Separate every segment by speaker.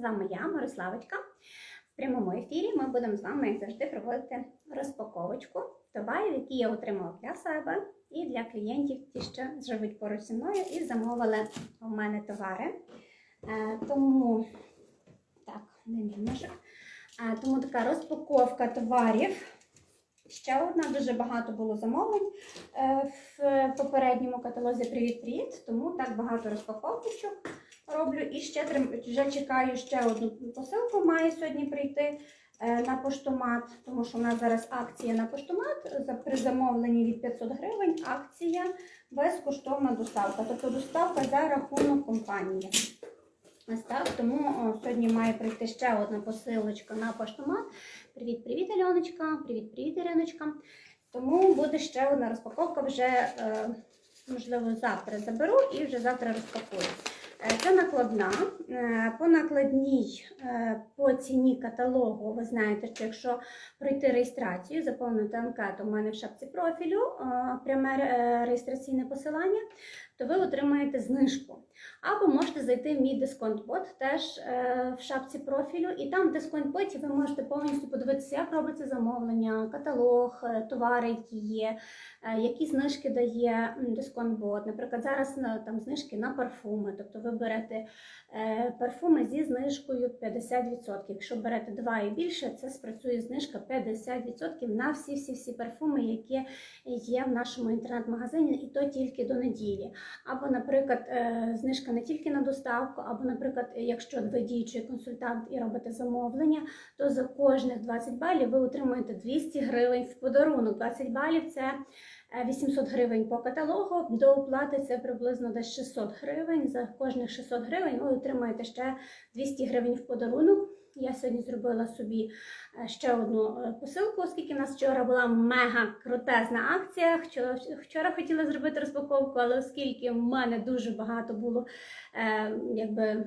Speaker 1: З вами я, Мирославочка. В прямому ефірі ми будемо з вами, як завжди, проводити розпаковочку товарів, які я отримала для себе і для клієнтів, ті, що живуть поруч зі мною і замовили у мене товари. Е, Тому так, не. Е, Тому така розпаковка товарів. Ще одна, дуже багато було замовлень е, в попередньому каталозі Привіт-Привіт, тому так багато розпаковочок роблю. І ще вже чекаю ще одну посилку, має сьогодні прийти е, на поштомат, тому що у нас зараз акція на поштомат при замовленні від 500 гривень. Акція безкоштовна доставка, тобто доставка за рахунок компанії. Так, тому о, сьогодні має прийти ще одна посилочка на поштомат. Привіт, привіт, Альоночка, привіт, привіт, Іриночка. Тому буде ще одна розпаковка вже, е, можливо, завтра заберу і вже завтра розпакую. Е, Це накладна. Е, По накладній, е, по ціні каталогу, ви знаєте, що якщо пройти реєстрацію, заповнити анкету у мене в шапці профілю, пряме реєстраційне посилання, то ви отримаєте знижку. Або можете зайти в мій дисконт-бот теж е, в шапці профілю, і там в дисконт-боті ви можете повністю подивитися, як робиться замовлення, каталог, е, товари, які є, е, які знижки дає дисконт-бот. Наприклад, зараз там знижки на парфуми, тобто ви берете е, парфуми зі знижкою 50%. Якщо берете два і більше, це спрацює знижка 50% на всі-всі-всі парфуми, які є в нашому інтернет-магазині, і то тільки до неділі. Або, наприклад, е, знижка не тільки на доставку, або, наприклад, якщо ви діючий консультант і робите замовлення, то за кожних 20 балів ви отримуєте 200 гривень в подарунок. 20 балів це е, 800 гривень по каталогу. До оплати це приблизно десь 600 гривень. За кожних 600 гривень ви отримаєте ще 200 гривень в подарунок. Я сьогодні зробила собі е, ще одну е, посилку, оскільки в нас вчора була мега крутезна акція. Вчора, хотіла зробити розпаковку, але оскільки в мене дуже багато було е, якби,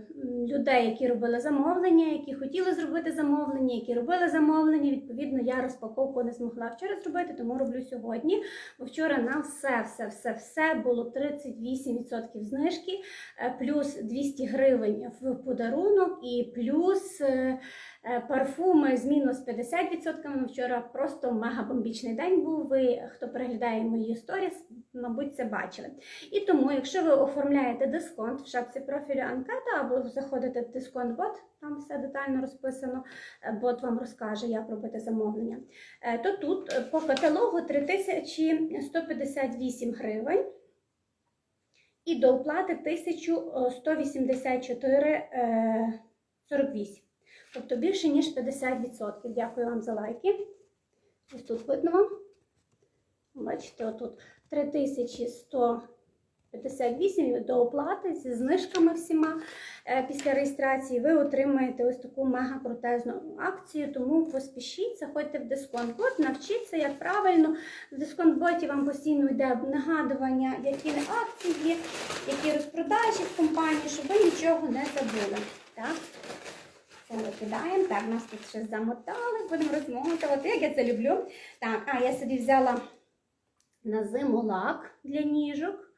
Speaker 1: людей, які робили замовлення, які хотіли зробити замовлення, які робили замовлення, відповідно, я розпаковку не змогла вчора зробити, тому роблю сьогодні. Бо вчора на все, все, все, все було 38% знижки, е, плюс 200 гривень в подарунок і плюс. Е, Е, Парфуми з мінус 50%. Вчора просто мегабомбічний день був. Ви, хто переглядає мої сторіс, мабуть, це бачили. І тому, якщо ви оформляєте дисконт в шапці профілю анкета або заходите в дисконт-бот, там все детально розписано, е, бот вам розкаже, як робити замовлення, е, то тут е, по каталогу 3158 гривень. І до оплати 1184,48. Тобто більше, ніж 50%. Дякую вам за лайки. Ось тут видно вам. Бачите, отут 3158 до оплати зі знижками всіма. Е, Після реєстрації ви отримаєте ось таку мега крутезну акцію, тому поспішіть, заходьте в дисконт-бот, навчіться, як правильно. В дисконт-боті вам постійно йде нагадування, які акції, які розпродажі в компанії, щоб ви нічого не забули. Так? Це викидаємо. Так, нас тут ще замотали, будемо розмотувати, як я це люблю. Так, а я собі взяла на зиму лак для ніжок.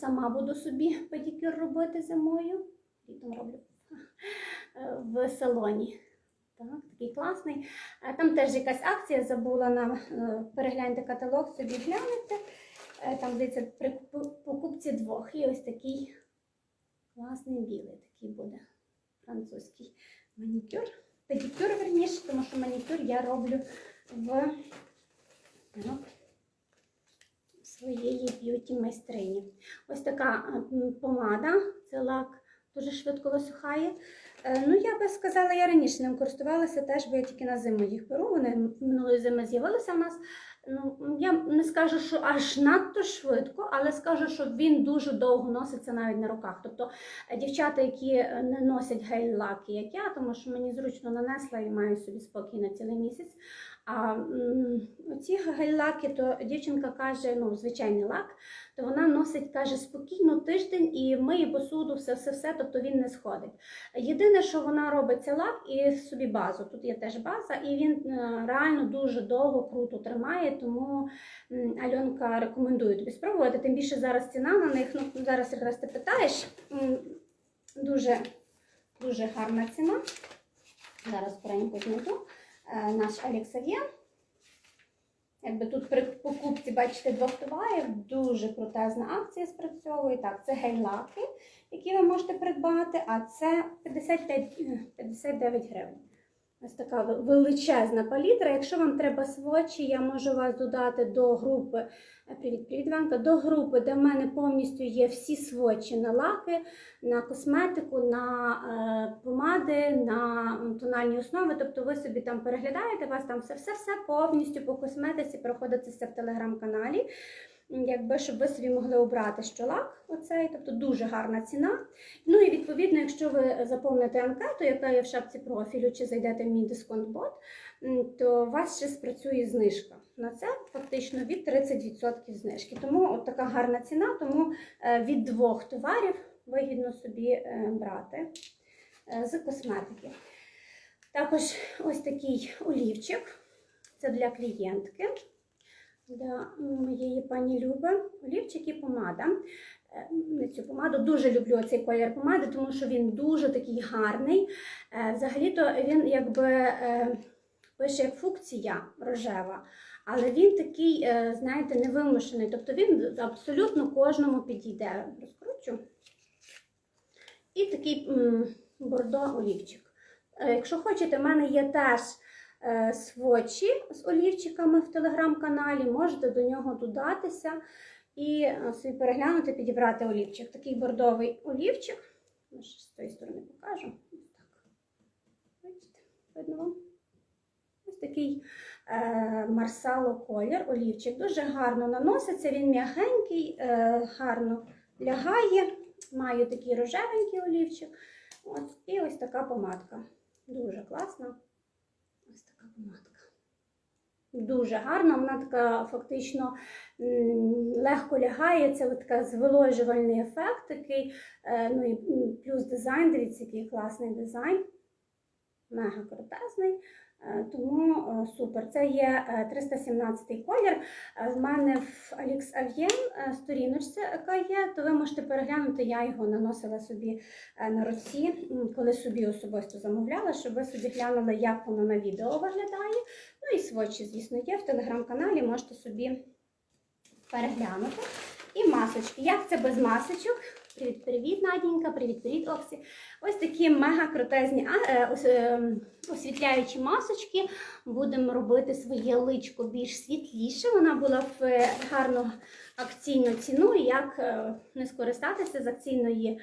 Speaker 1: Сама буду собі педикюр робити зимою. Літом роблю в салоні. Так, такий класний. Е, Там теж якась акція забула нам. е, Перегляньте каталог, собі глянете. Е, Там здається, при покупці двох. І ось такий класний білий такий буде французький манікюр. Педикюр, верніше, тому що манікюр я роблю в так, своєї б'юті майстрині. Ось така помада, це лак дуже швидко висухає. Е, Ну, я би сказала, я раніше ним користувалася теж, бо я тільки на зиму їх беру. Вони минулої зими з'явилися в нас. Ну, я не скажу, що аж надто швидко, але скажу, що він дуже довго носиться навіть на руках. Тобто е, дівчата, які е, не носять гель-лаки, як я, тому що мені зручно нанесла і маю собі спокійно цілий місяць. А ці гель-лаки, то дівчинка каже, ну, звичайний лак, то вона носить, каже, спокійно тиждень і миє посуду, все-все-все, тобто він не сходить. Єдине, що вона робить, це лак і собі базу. Тут є теж база, і він е, реально дуже довго круто тримає, тому Альонка рекомендує тобі спробувати. Тим більше зараз ціна на них. Ну зараз якраз ти питаєш. Дуже Дуже гарна ціна. Зараз знайду е, наш Алексав'єн. Якби тут при покупці, бачите, двох товарів дуже крутезна акція спрацьовує. Так, це гель-лаки, які ви можете придбати, а це 55, е, 59 гривень. Ось така величезна палітра. Якщо вам треба свочі, я можу вас додати до групи. е, Привіт, привіт, Ванка, до групи, де в мене повністю є всі свочі на лаки, на косметику, на е, помади, на тональні основи. Тобто ви собі там переглядаєте, у вас там все, все, все повністю по косметиці проходить це все в телеграм-каналі. Якби щоб ви собі могли обрати, що лак оцей, тобто дуже гарна ціна. Ну і відповідно, якщо ви заповните анкету, яка є в шапці профілю, чи зайдете в мій дисконт-бот, то у вас ще спрацює знижка. На це фактично від 30% знижки. Тому от така гарна ціна, тому е, від двох товарів вигідно собі е, брати е, з косметики. Також ось такий олівчик. Це для клієнтки, для моєї пані Люби. Олівчик і помада. Е, цю помаду дуже люблю цей колір помади, тому що він дуже такий гарний. Е, Взагалі-то він якби е, пише як фукція рожева, але він такий, знаєте, невимушений. Тобто він абсолютно кожному підійде. Розкручу. І такий бордо олівчик. Якщо хочете, в мене є теж свочі з олівчиками в телеграм-каналі, можете до нього додатися і е, собі переглянути, підібрати олівчик. Такий бордовий олівчик. Ще З цієї сторони покажу. Бачите, видно вам? Ось такий е, марсало колір, олівчик. Дуже гарно наноситься, він м'ягенький, е, гарно лягає. Маю такий рожевенький олівчик. От, і ось така помадка. Дуже класна. Помадка. Дуже гарна, вона така фактично легко лягає, це така зволожувальний ефект такий. Е, ну і плюс дизайн, дивіться, який класний дизайн. Мега крутезний. Е, Тому е, супер. Це є е, 317 колір. Е, В мене в Avien е, сторіночці, яка є, то ви можете переглянути. Я його наносила собі на руці, коли собі особисто замовляла, щоб ви собі глянули, як воно на відео виглядає. Ну і свочі, звісно, є в телеграм-каналі, можете собі переглянути. І масочки. Як це без масочок? Привіт, привіт, Надінька, привіт, привіт, Оксі. Ось такі мега крутезні а, е, е, освітляючі масочки. Будемо робити своє личко більш світліше. Вона була в е, гарну акційну ціну. Як не скористатися з акційної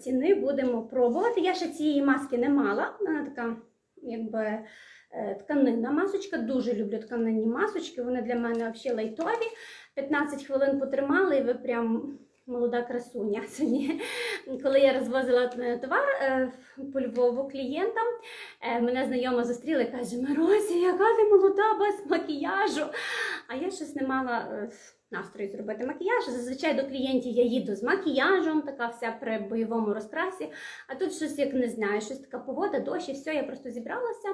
Speaker 1: ціни, будемо пробувати. Я ще цієї маски не мала. Вона така, якби. Тканинна масочка, дуже люблю тканинні масочки. Вони для мене взагалі лайтові. 15 хвилин потримали, і ви прям молода красуня. Сьогодні, коли я розвозила е, товар е, по Львову клієнтам, е, мене знайома зустріла і каже: Миросі, яка ти молода без макіяжу. А я щось не мала настрою зробити макіяж. Зазвичай до клієнтів я їду з макіяжем, така вся при бойовому розкрасі. А тут щось як не знаю, щось така погода, дощ і все, я просто зібралася.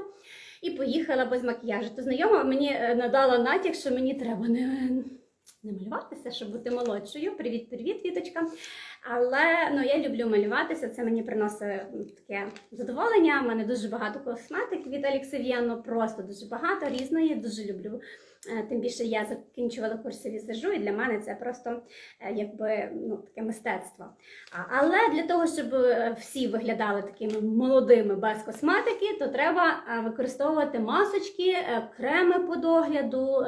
Speaker 1: І поїхала без макіяжу. То знайома мені надала натяк, що мені треба не, не малюватися, щоб бути молодшою. Привіт, привіт, Віточка. Але ну, я люблю малюватися, це мені приносить таке задоволення. У мене дуже багато косметик від Аліксев'яно, просто дуже багато різної, дуже люблю. Е, Тим більше я закінчувала курси візажу, і для мене це просто е, якби ну, таке мистецтво. Але для того, щоб е, всі виглядали такими молодими без косметики, то треба використовувати масочки, креми по догляду,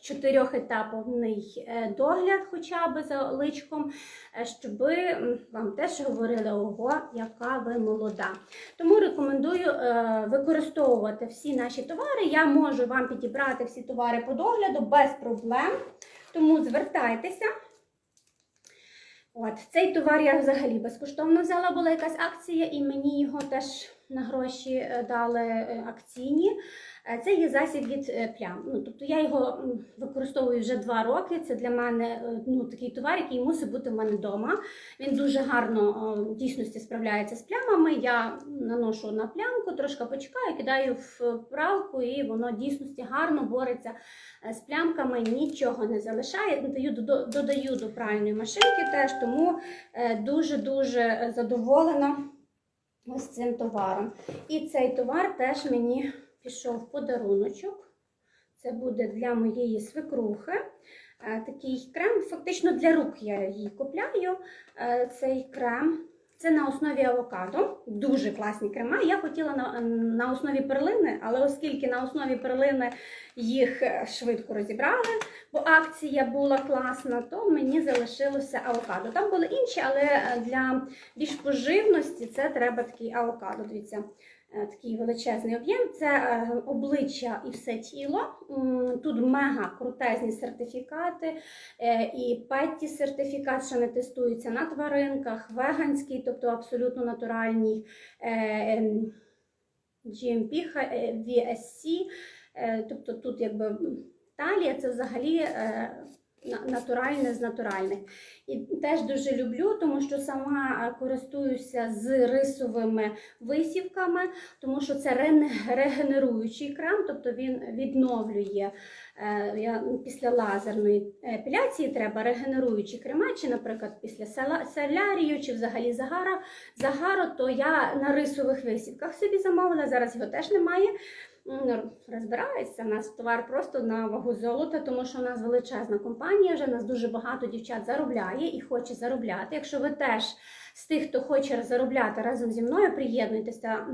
Speaker 1: чотирьохетаповий е, догляд, хоча б за личком, е, щоб вам теж говорили, ого, яка ви молода. Тому рекомендую е, використовувати всі наші товари. Я можу вам підібрати всі товари по догляду без проблем. Тому звертайтеся. От, цей товар я взагалі безкоштовно взяла, була якась акція, і мені його теж на гроші е, дали е, акційні. Е, Це є засіб від плям. Ну, тобто я його використовую вже два роки. Це для мене ну, такий товар, який мусить бути в мене вдома. Він дуже гарно в дійсності справляється з плямами. Я наношу на плямку, трошки почекаю, кидаю в пралку, і воно в дійсності гарно бореться з плямками, нічого не залишає. Додаю, додаю до пральної машинки теж, тому е, дуже-дуже задоволена ось цим товаром. І цей товар теж мені пішов в подаруночок. Це буде для моєї свекрухи. Е, Такий крем, фактично для рук я її купляю. Е, Цей крем. Це на основі авокадо. Дуже класні крема. Я хотіла на, на основі перлини, але оскільки на основі перлини їх е, швидко розібрали, бо акція була класна, то мені залишилося авокадо. Там були інші, але е, для більш поживності це треба такий авокадо. Дивіться, такий величезний об'єм. Це е, обличчя і все тіло. Тут мега крутезні сертифікати. Е, І петті сертифікат, що не тестується на тваринках, веганський, тобто абсолютно натуральний е, ем, GMP, е, VSC, е, тобто тут якби талія це взагалі е, натуральне з натуральних. І теж дуже люблю, тому що сама е, користуюся з рисовими висівками, тому що це регенеруючий крем, тобто він відновлює. Е, після лазерної епіляції треба регенеруючі крема, чи, наприклад, після солярію, чи взагалі загара, загару, то я на рисових висівках собі замовила, зараз його теж немає. Розбирається, у нас товар просто на вагу золота, тому що у нас величезна компанія, вже нас дуже багато дівчат заробляє і хоче заробляти. Якщо ви теж з тих, хто хоче заробляти разом зі мною, приєднуйтеся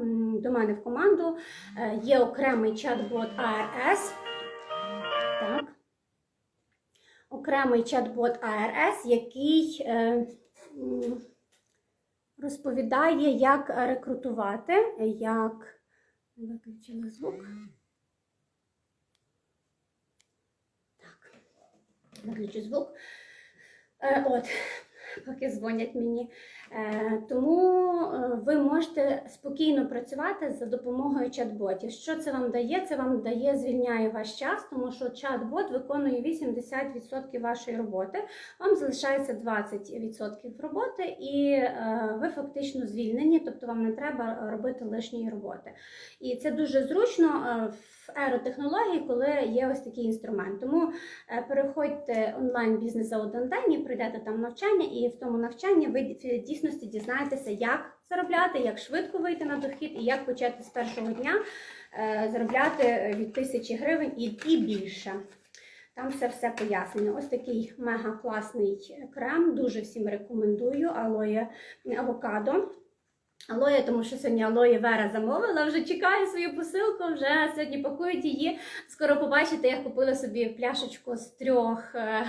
Speaker 1: до мене в команду. Е, Є окремий чат-бот ARS. Так. Окремий чат-бот ARS, який е, розповідає, як рекрутувати, як. Виключила звук. Так, виключу звук. Е, от, поки дзвонять мені. Е, тому е, ви можете спокійно працювати за допомогою чат-ботів. Що це вам дає? Це вам дає, звільняє ваш час, тому що чат-бот виконує 80% вашої роботи. Вам залишається 20% роботи, і е, ви фактично звільнені, тобто вам не треба робити лишньої роботи. І це дуже зручно в еру технологій, коли є ось такий інструмент. Тому переходьте онлайн бізнес за один день і пройдете там навчання, і в тому навчанні ви в дійсності дізнаєтеся, як заробляти, як швидко вийти на дохід і як почати з першого дня е, заробляти від тисячі гривень і, більше. Там все все пояснено. Ось такий мега класний крем. Дуже всім рекомендую. Алоє авокадо. Алоє, тому що сьогодні алоє Вера замовила, вже чекає свою посилку, вже сьогодні пакують її. Скоро побачите, я купила собі пляшечку з трьох е,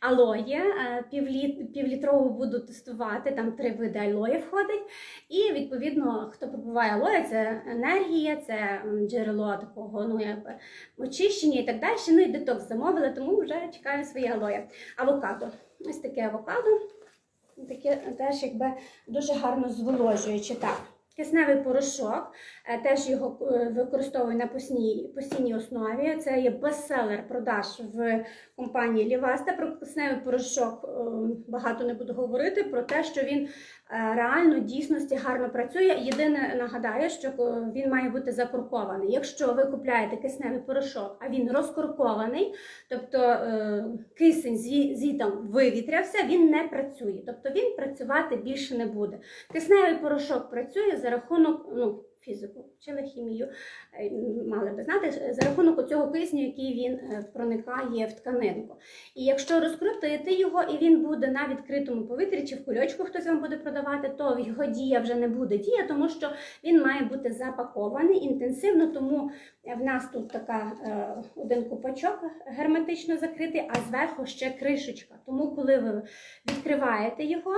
Speaker 1: алоє. Е, півліт, півлітрову буду тестувати, там три види алоє входить. І відповідно, хто попиває алоє, це енергія, це джерело такого ну, якби, очищення і так далі. Ну і детокс замовила, тому вже чекаю своє алоє. Авокадо. Ось таке авокадо. Таке теж якби дуже гарно зволожуюче. Так. Кисневий порошок, теж його е, використовую на постійній, постійній основі. Це є бестселер продаж в компанії Ліваста. Про кисневий порошок е, багато не буду говорити, про те, що він е, реально дійсності гарно працює. Єдине нагадаю, що е, він має бути закуркований. Якщо ви купляєте кисневий порошок, а він розкуркований, тобто е, кисень зві- звітом вивітрявся, він не працює. Тобто він працювати більше не буде. Кисневий порошок працює за рахунок ну, фізику, вчили хімію, е, мали би знати, за рахунок цього кисню, який він е, проникає в тканинку. І якщо розкрутити його, і він буде на відкритому повітрі чи в кульочку хтось вам буде продавати, то його дія вже не буде дія, тому що він має бути запакований інтенсивно, тому в нас тут така е, один купачок герметично закритий, а зверху ще кришечка. Тому, коли ви відкриваєте його,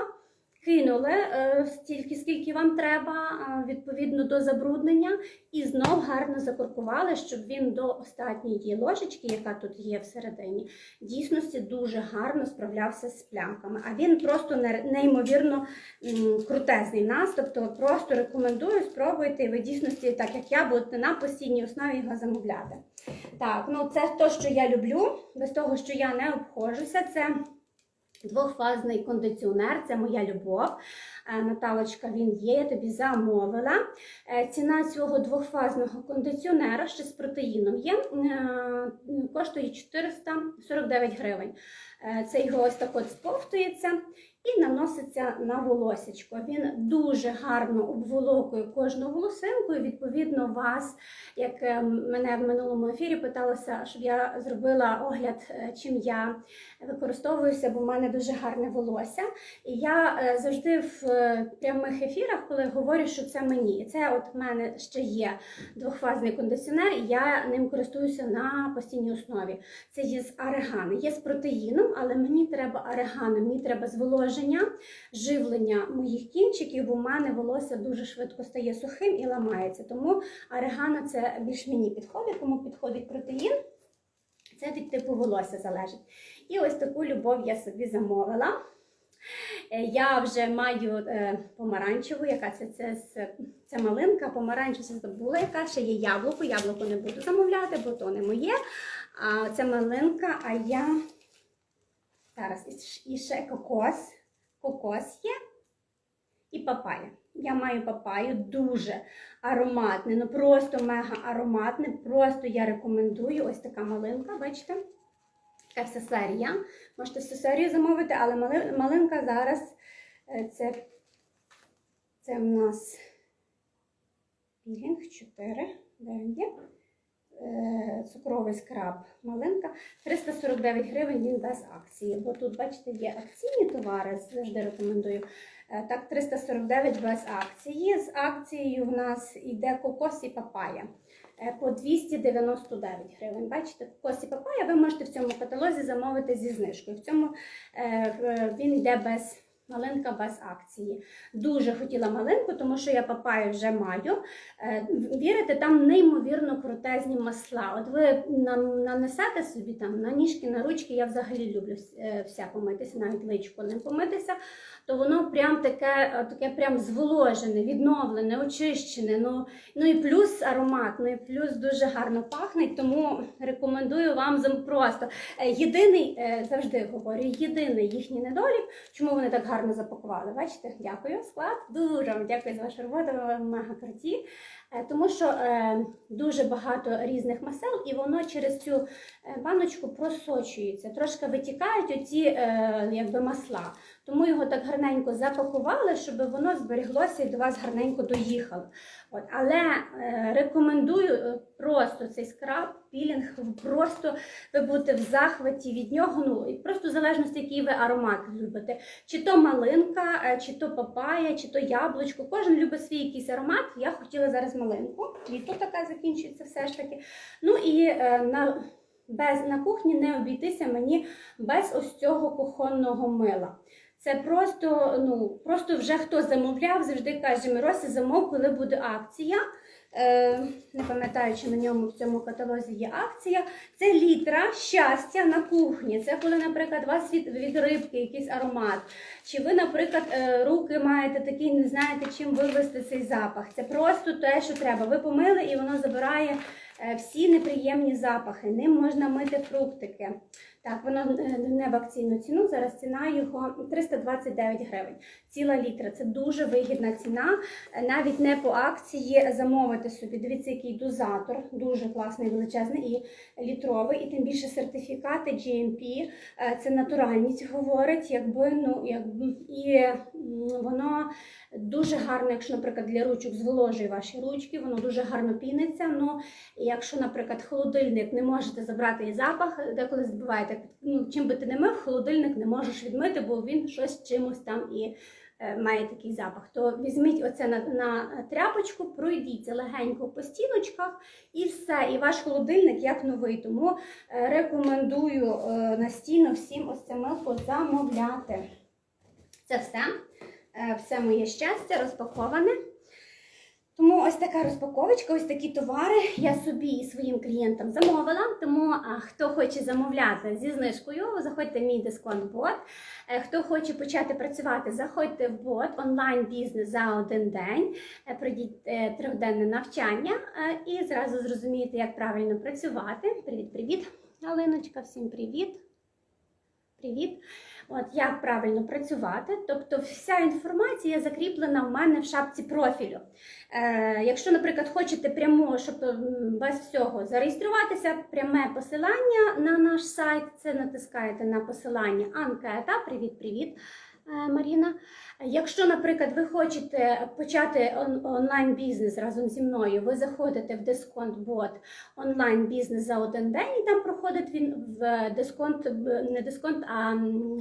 Speaker 1: кинули е, стільки, скільки вам треба, е, відповідно до забруднення, і знов гарно закуркували, щоб він до останньої ложечки, яка тут є всередині, дійсності дуже гарно справлявся з плямками. А він просто неймовірно крутезний нас. Тобто просто рекомендую, спробуйте, ви дійсності, так як я, будете на постійній основі його замовляти. Так, ну це те, що я люблю, без того, що я не обходжуся, це. Двохфазний кондиціонер це моя любов. Е, Наталочка, він є, я тобі замовила. Е, Ціна цього двохфазного кондиціонера ще з протеїном є, е, коштує 449 гривень. Це його ось так от сповтується. І наноситься на волосечко. Він дуже гарно обволокує кожну волосинку. І відповідно вас, як е, мене в минулому ефірі питалося, щоб я зробила огляд, е, чим я використовуюся, бо в мене дуже гарне волосся. І я е, завжди в прямих ефірах, коли говорю, що це мені. І це от в мене ще є двохфазний кондиціонер, і я ним користуюся на постійній основі. Це є з арегани, є з протеїном, але мені треба арегани, мені треба зволоження, живлення моїх кінчиків, бо в мене волосся дуже швидко стає сухим і ламається. Тому арегана це більш мені підходить, кому підходить протеїн. Це від типу волосся залежить. І ось таку любов я собі замовила. Е, Я вже маю е, помаранчеву, яка це, це, це, це малинка, помаранчеву забула, яка ще є яблуко. Яблуко не буду замовляти, бо то не моє. А це малинка, а я зараз і ще кокос. Кокос є і папая. Я маю папаю дуже ароматне, ну просто мега ароматне. Просто я рекомендую ось така малинка, бачите? Така вся серія. Можете всю серію замовити, але малинка зараз е, це, це в нас пілінг 4. Де є? Е, Цукровий скраб малинка. 349 гривень він без акції. Бо тут, бачите, є акційні товари, завжди рекомендую. Е, Так, 349 без акції. З акцією в нас йде кокос і папая е, по 299 гривень. Бачите, кокос і папая ви можете в цьому каталозі замовити зі знижкою. В цьому він йде без. Малинка без акції. Дуже хотіла малинку, тому що я папаю вже маю. Е, Вірите, там неймовірно крутезні масла. От ви нанесете собі там на ніжки, на ручки, я взагалі люблю е, вся помитися, навіть личко не помитися, то воно прям таке, е, таке прям зволожене, відновлене, очищене. Ну, ну і плюс аромат, ну і плюс дуже гарно пахне, тому рекомендую вам просто. Єдиний, завжди говорю, єдиний їхній недолік, чому вони так гарно запакували. Бачите, дякую, склад. Дуже вам дякую за вашу роботу, ви мега круті. Е, Тому що е, дуже багато різних масел, і воно через цю е, баночку просочується. Трошки витікають оці якби масла. Тому його так гарненько запакували, щоб воно зберіглося і до вас гарненько доїхало. От, але рекомендую просто цей скраб, пілінг, просто ви будете в захваті від нього. Ну і просто в залежності, який ви аромат любите. Чи то малинка, е, чи то папая, чи то яблучко. Кожен любить свій якийсь аромат. Я хотіла зараз малинку. Літо така закінчується все ж таки. Ну і е, на, без, на кухні не обійтися мені без ось цього кухонного мила. Це просто, ну, просто вже хто замовляв, завжди каже, Миросі, замов, коли буде акція. Е, не пам'ятаю, чи на ньому в цьому каталозі є акція. Це літра щастя на кухні. Це коли, наприклад, у вас від, від рибки якийсь аромат. Чи ви, наприклад, е, руки маєте такі, не знаєте, чим вивести цей запах. Це просто те, що треба. Ви помили і воно забирає е, всі неприємні запахи. Ним можна мити фруктики. Так, воно е, не в акційну ціну. Зараз ціна його 329 гривень. Ціла літра. Це дуже вигідна ціна. Е, Навіть не по акції замовити собі. Дивіться, який дозатор, дуже класний, величезний і літровий, і тим більше сертифікати GMP. Е, Це натуральність говорить, якби ну якби і воно дуже гарно, якщо, наприклад, для ручок зволожує ваші ручки, воно дуже гарно піниться. Ну якщо, наприклад, холодильник не можете забрати і запах, деколи збиваєте, ну чим би ти не мив, холодильник не можеш відмити, бо він щось чимось там і е, має такий запах. То візьміть оце на, на тряпочку, пройдіться легенько по стіночках і все. І ваш холодильник як новий. Тому е, рекомендую е, настійно всім ось це милко замовляти. Це все. Е, Все моє щастя розпаковане. Тому ось така розпаковочка, ось такі товари я собі і своїм клієнтам замовила. Тому хто хоче замовляти зі знижкою, заходьте в мій дисконт-бот. Е, Хто хоче почати працювати, заходьте в бот онлайн-бізнес за один день. Е, Пройдіть е, трьохденне навчання і зразу зрозумієте, як правильно працювати. Привіт, привіт, Галиночка, всім привіт. Привіт. От як правильно працювати. Тобто, вся інформація закріплена в мене в шапці профілю. Е, якщо, наприклад, хочете прямо, щоб без всього зареєструватися, пряме посилання на наш сайт, це натискаєте на посилання анкета. Привіт, привіт. е, Маріна. Якщо, наприклад, ви хочете почати он- онлайн-бізнес разом зі мною, ви заходите в дисконт-бот онлайн-бізнес за один день, і там проходить він в дисконт, не дисконт, а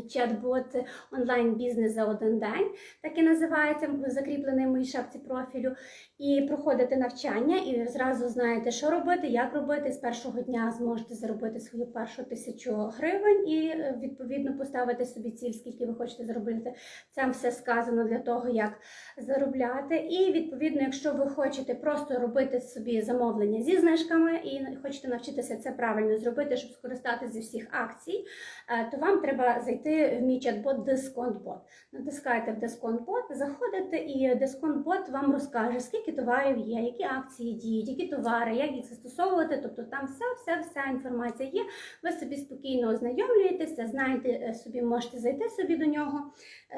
Speaker 1: чат-бот онлайн-бізнес за один день, так і називається, закріплений в моїй шапці профілю. І проходите навчання, і зразу знаєте, що робити, як робити. З першого дня зможете заробити свою першу тисячу гривень і е, відповідно поставити собі ціль, скільки ви хочете заробити. Там все сказано для того, як заробляти. І відповідно, якщо ви хочете просто робити собі замовлення зі знижками і хочете навчитися це правильно зробити, щоб скористатися зі всіх акцій, е, то вам треба зайти в мій чат-бот Дисконт-бот. Натискаєте в Дисконт-бот, заходите, і Дисконт-бот вам розкаже, скільки товарів є, які акції діють, які товари, як їх застосовувати. Тобто там вся, вся, вся інформація є. Ви собі спокійно ознайомлюєтеся, знаєте, е, собі можете зайти собі до нього,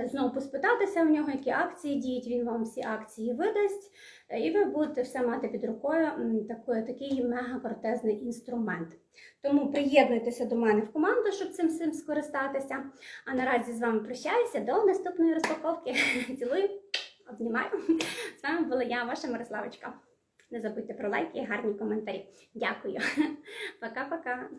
Speaker 1: знову поспитатися у нього, які акції діють. Він вам всі акції видасть, е, і ви будете все мати під рукою. Такий, такий мега крутезний інструмент. Тому приєднуйтеся до мене в команду, щоб цим всім скористатися. А наразі з вами прощаюся до наступної розпаковки. Цілую, обнімаю. З вами була я, ваша Мирославочка. Не забудьте про лайки і гарні коментарі. Дякую. Пока-пока.